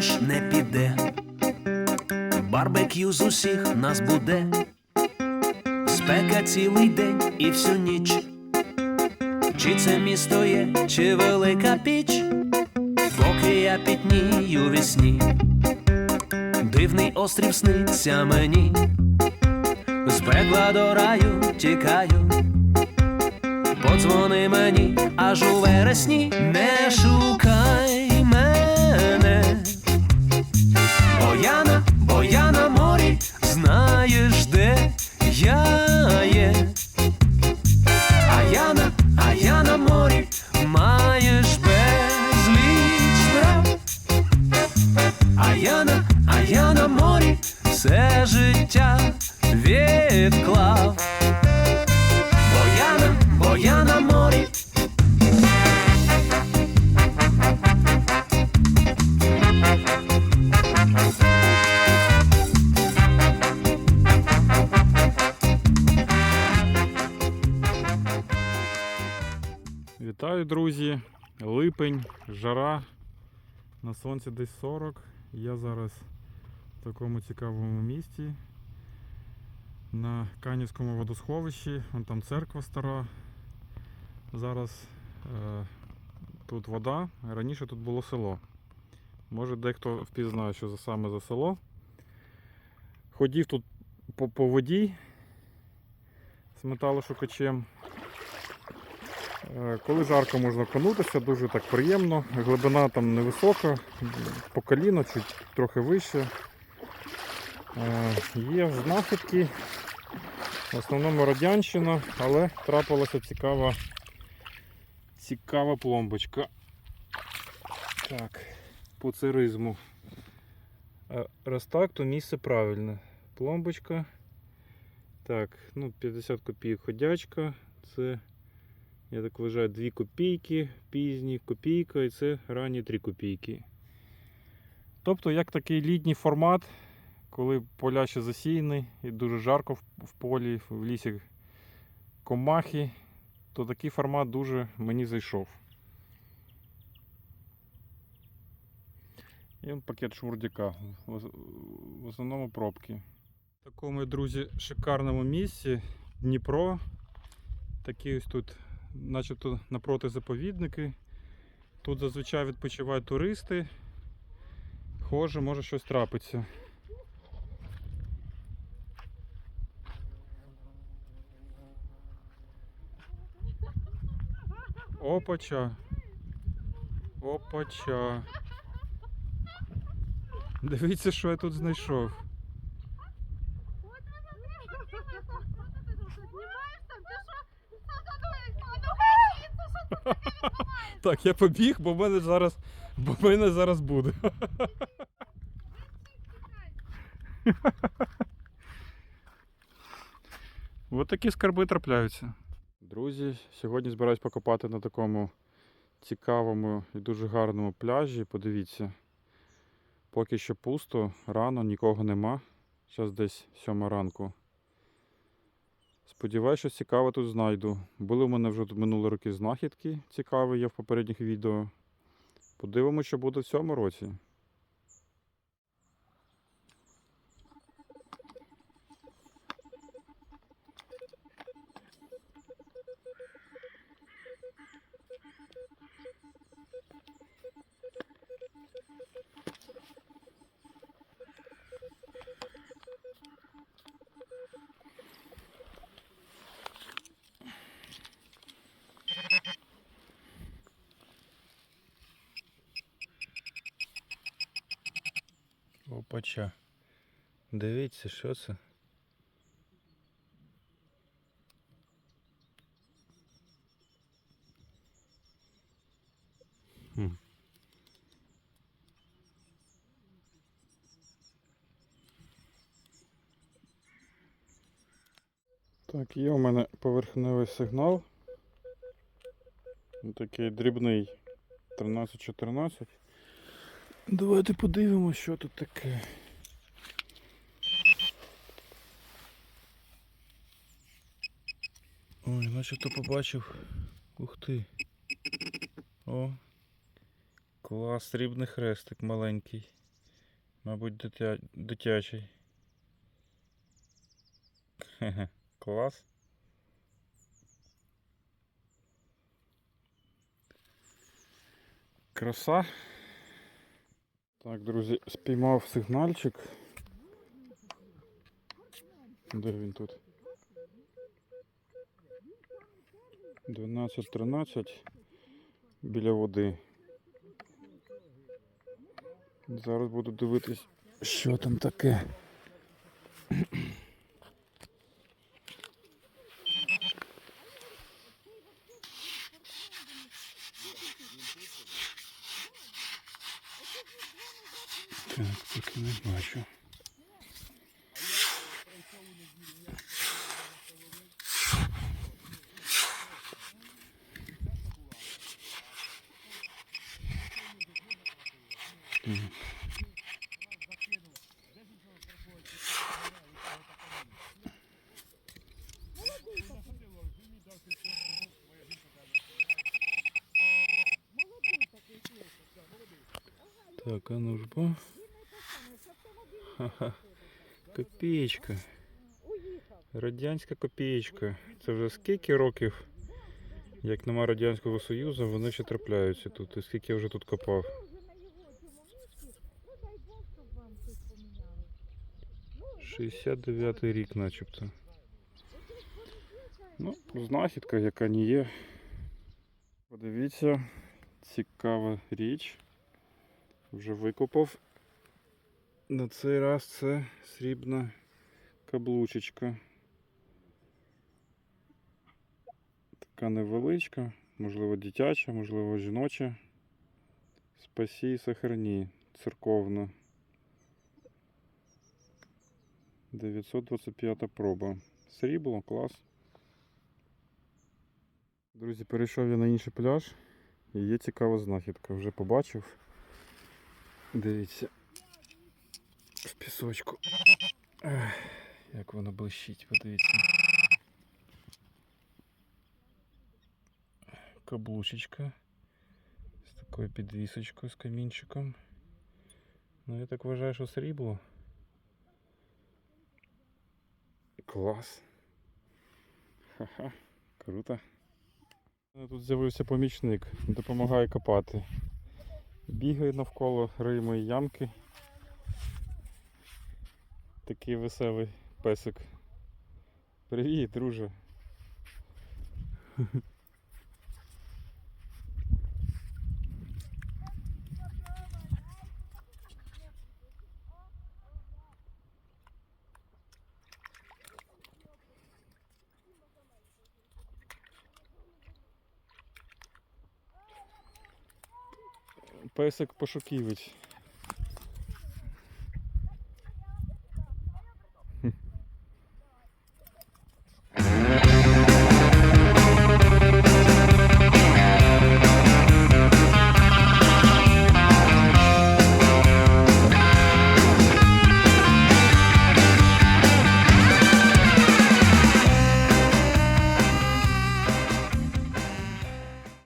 дощ не піде. Барбекю з усіх нас буде. Спека цілий день і всю ніч. Чи це місто є, чи велика піч, поки я пітнію вісні. Дивний острів сниться мені, з пекла до раю тікаю. Подзвони мені аж у вересні, не шукай Вітаю, друзі! Липень, жара. На сонці десь 40. Я зараз в такому цікавому місці. На Канівському водосховищі. Вон там церква стара. Зараз е, тут вода. Раніше тут було село. Може дехто впізнає, що саме за село. Ходів тут по, по воді з металошукачем. Е, Коли жарко можна конутися, дуже так приємно. Глибина там невисока, по коліно, чуть трохи вище. Е, Є знахідки, в основному радянщина, але трапилася цікава, цікава пломбочка. Так, по циризму. Е, Раз так, то місце правильне. Пломбочка. Так, ну 50 копійок ходячка. Це я так вважаю 2 копійки, пізні копійка і це ранні 3 копійки. Тобто, як такий літній формат, коли поля ще засіяні і дуже жарко в- полі, в лісі комахи, то такий формат дуже мені зайшов. І пакет шмурдяка. В основному пробки. В такому, друзі, шикарному місці Дніпро. Такі ось тут начебто напроти заповідники. Тут зазвичай відпочивають туристи. Хоже, може щось трапиться. Опача. Опача. Дивіться, що я тут знайшов. Так, я побіг, бо в мене зараз, бо в мене зараз буде. Ось такі скарби трапляються. Друзі, сьогодні збираюсь покопати на такому цікавому і дуже гарному пляжі. Подивіться, поки що пусто, рано, нікого нема. Зараз десь сьома ранку. Сподіваюсь, що цікаве тут знайду. Були в мене вже минулі роки знахідки цікаві є в попередніх відео. Подивимося, що буде в цьому році. Опача. Дивіться, що це. Хм. Так, є у мене поверхневий сигнал. Такий дрібний 13-14. Давайте подивимося, що тут таке. Ой, начебто побачив. Ух ти. О. Клас, срібний хрестик маленький. Мабуть, дитя... дитячий. Хе-хе, Клас. Краса. Так, друзі, спіймав сигнальчик. Де він тут? 12-13 біля води. Зараз буду дивитись, що там таке. Так, поки не бачу. Так, а ну ж бо. Ха-ха. Копієчка. Радянська копієчка. Це вже скільки років, як нема Радянського Союзу, вони ще трапляються тут. І скільки я вже тут копав. Ну, 69-й рік начебто. Ну, знахідка, яка не є. Подивіться, цікава річ. Вже викопав. На цей раз це срібна каблучечка. Така невеличка, можливо дитяча, можливо жіноча. Спасі і сохрані. Церковна. 925 проба. Срібло, клас. Друзі, перейшов я на інший пляж і є цікава знахідка. Вже побачив. Дивіться. В пісочку. Як воно блищить, подивіться. Каблучечка. З такою підвісочкою, з камінчиком. Ну я так вважаю, що срібло. Клас. Ха-ха, круто. Тут з'явився помічник, допомагає копати. Бігає навколо риємої ямки. Такий веселий песик. Привіт, друже. Песик пошуківець.